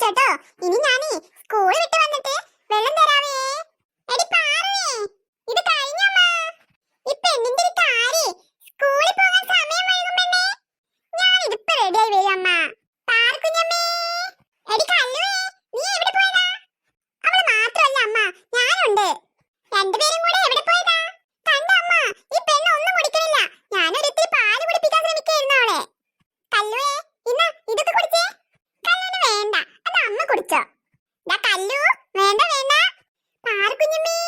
കുടിച്ചോട്ടോ ഇനി ഞാനേ സ്കൂൾ വിട്ട് കല്ലു വേണ്ട വേണ്ട. പാർക്കുഞ്ഞമ്മേ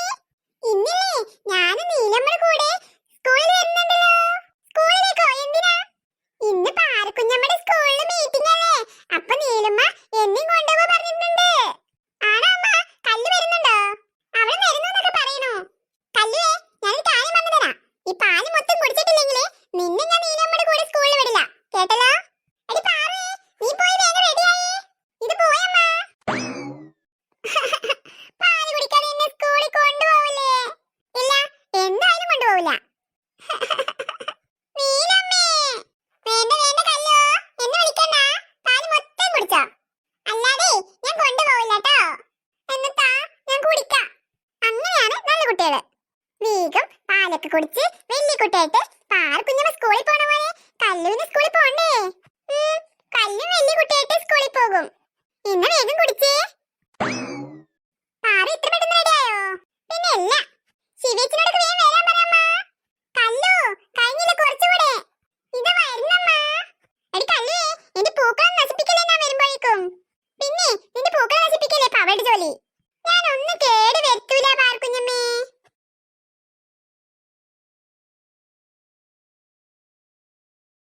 ഇന്നില്ലേ ഞാനും നീലമ്മയുടെ കൂടെ സ്കൂളിൽ വരുന്നുണ്ടല്ലോ. സ്കൂളിലേക്കോ എന്തിനാ? ഇന്ന് പാർക്കുഞ്ഞമ്മയുടെ സ്കൂളിൽ മീറ്റിംഗ് അല്ലേ നീലമ്മ എന്നെയും കൊണ്ടുപോകാൻ പറഞ്ഞിട്ടുണ്ട്. ആണോ അമ്മ? വരുന്നുണ്ടോ? അവൾ വരുന്നൊക്കെ പറയുന്നു കല്ലുവേ ഞാൻ കാര്യം പറഞ്ഞു ഈ പാൽ മൊത്തം കുടിച്ചിട്ടില്ലെങ്കിൽ നിന്നെ ഞാൻ കുടിച്ച്. പോണ പോലെ കല്ലു പോകും. ഇന്ന് വേഗം കുടിച്ചേ. പാറ ഇത്ര പെട്ടെന്ന് റെഡിയായോ പിന്നെ എല്ലാം അവളുടെ ഞാൻ ഒന്ന്